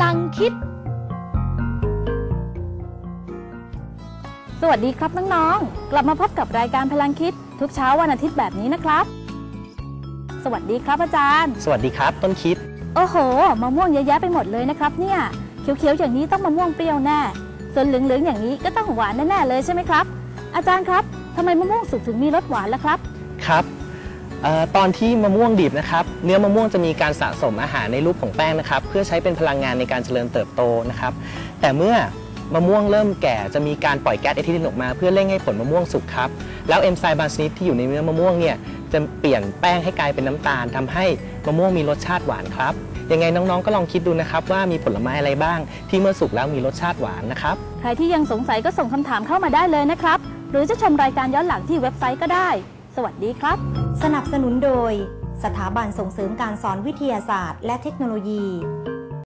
ลังคิด สวัสดีครับน้องๆ กลับมาพบกับรายการพลังคิด ทุกเช้าวันอาทิตย์แบบนี้นะครับ สวัสดีครับอาจารย์ สวัสดีครับ ต้นคิด โอ้โหมะม่วงเยอะแยะไปหมดเลยนะครับ เนี่ย เขียวๆอย่างนี้ต้องมะม่วงเปรี้ยวแน่ ส่วนเหลืองๆอย่างนี้ก็ต้องหวานแน่ๆเลยใช่ไหมครับ อาจารย์ครับทำไมมะม่วงสุกถึงมีรสหวานล่ะครับ ครับเออ ตอนที่มะม่วงดิบนะครับเนื้อมะม่วงจะมีการสะสมอาหารในรูปของแป้งนะครับ เพื่อใช้เป็นพลังงานในการเจริญเติบโตนะครับ แต่เมื่อมะม่วงเริ่มแก่จะมีการปล่อยแก๊สเอทิลีนออกมา เพื่อเร่งให้ผลมะม่วงสุกครับแล้วเอนไซม์บางชนิดที่อยู่ในเนื้อมะม่วงเนี่ยจะเปลี่ยนแป้งให้กลายเป็นน้ำตาลทำให้มะม่วงมีรสชาติหวานครับยังไงน้องๆ ก็ลองคิดดูนะครับว่ามีผลไม้อะไรบ้าง ที่เมื่อสุกแล้วมีรสชาติหวานนะครับใครที่ยังสงสัยก็ส่งคำถามเข้ามาได้เลยนะครับหรือจะชมรายการย้อนหลังที่เว็บไซต์ก็ได้ สวัสดีครับ สนับสนุนโดย สถาบันส่งเสริมการสอนวิทยาศาสตร์ และเทคโนโลยี